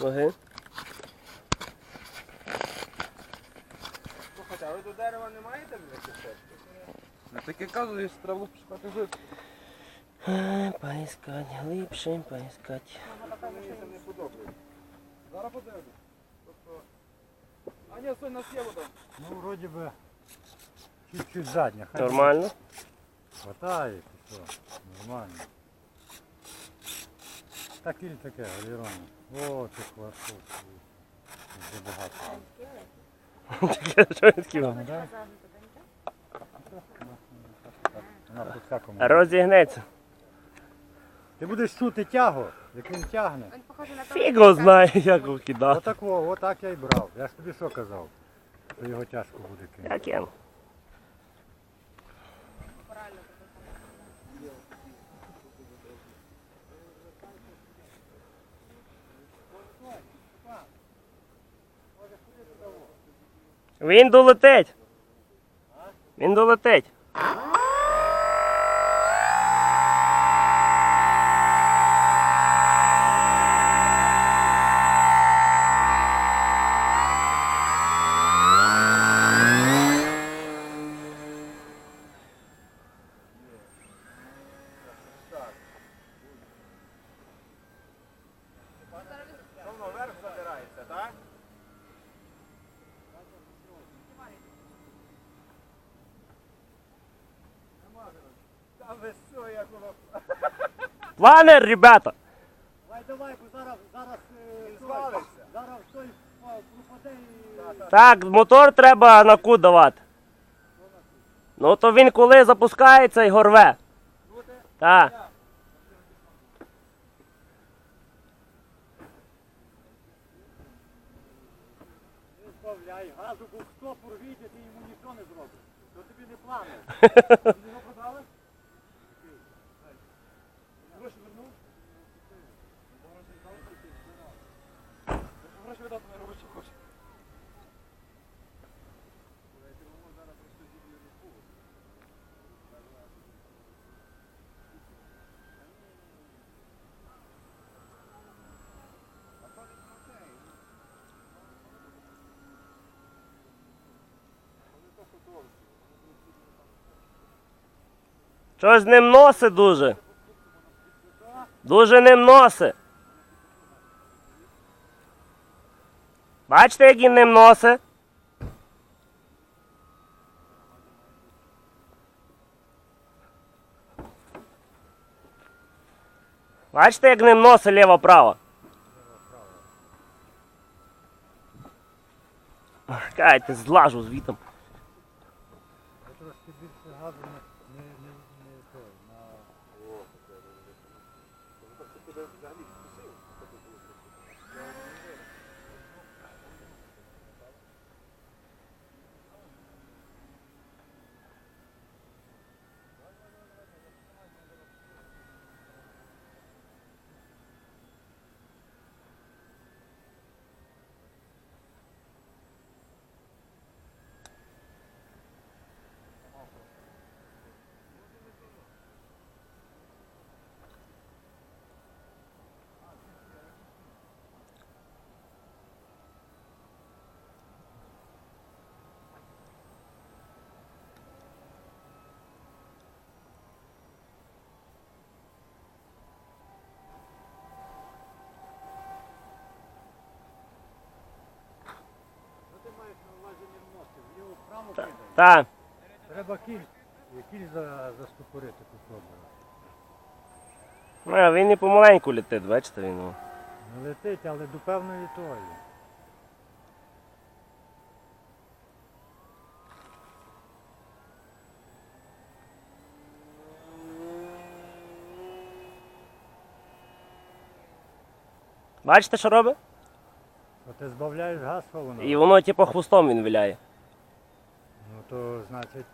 Ноги. Слухайте, а ви до дерева не маєте блядь, стежки? Ну так я кажу, якщо треба пошукати жити. Поискать, глибше, поискать. Мені це не подобається. Зараз подивимось. Тобто... А ні, стой, нас є вода. Ну, вроді би, чуть-чуть задня. Нормально. Хватає, і що, нормально. Так і таке, Олірона. О, це класно. Забагато. Таке, що він такий? Ну, да? Вона по всякому. Розігнеться. Ти будеш чути тягу, як він тягне. Він похожий на Фіг його знає, як його кидати. Отак, отак я й брав. Я ж тобі що казав? Що його тяжко буде кинути. Як я? Він долетить. Він долетить. Та ви що, як воно Планер, ребята. Давай, давай, бо зараз, зараз, Він звалиться. зараз той пропаде і... Так, мотор треба на ку давати. Ну то він коли запускається і горве. Так. Не збавляй, газу був стопор віде, ти йому нічого не зробиш. То тобі не плани. Віддати не робить, хоче. Щось ним носи дуже. Дуже ним носи. Бачите, як він ним носи? Бачите, як ним носи ліво-право? Кайте, злажу звітом. Я трошки більше газу не, не, не, Так. Треба кіль, кіль за, застопорити попробувати. Ну, він і помаленьку летить, бачите він. о. Не летить, але до певної тої. Бачите, що робить? Ти збавляєш газ, що воно? І воно типу хвостом він виляє. То значить.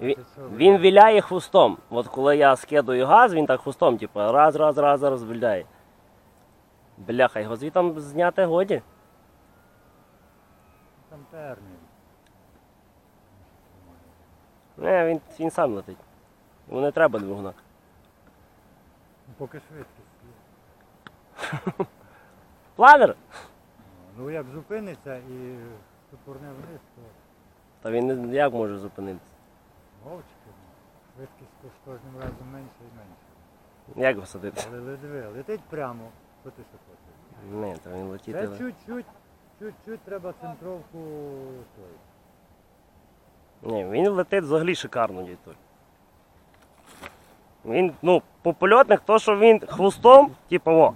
Він, він виляє хвостом. От коли я скидаю газ, він так хвостом, типу, раз, раз, раз, раз виляє. Бляха, його звітом зняти годі. Там термін. Не, він, він сам летить. Йому не треба двигуна. Ну, Поки швидкість. Планер? Ну як зупиниться і тупорне вниз, то Та він як може зупинитися? мовчки. Швидкість з кожним разом менше і менше. Як його садити? Але ледве, летить прямо. Що ти ще хочеш? Ні, то він летіти. Це ле- чуть-чуть, чуть-чуть треба центровку той. Ні, він летить взагалі шикарно, Толь. Він, ну, по польотних, то, що він хвостом, типу, о,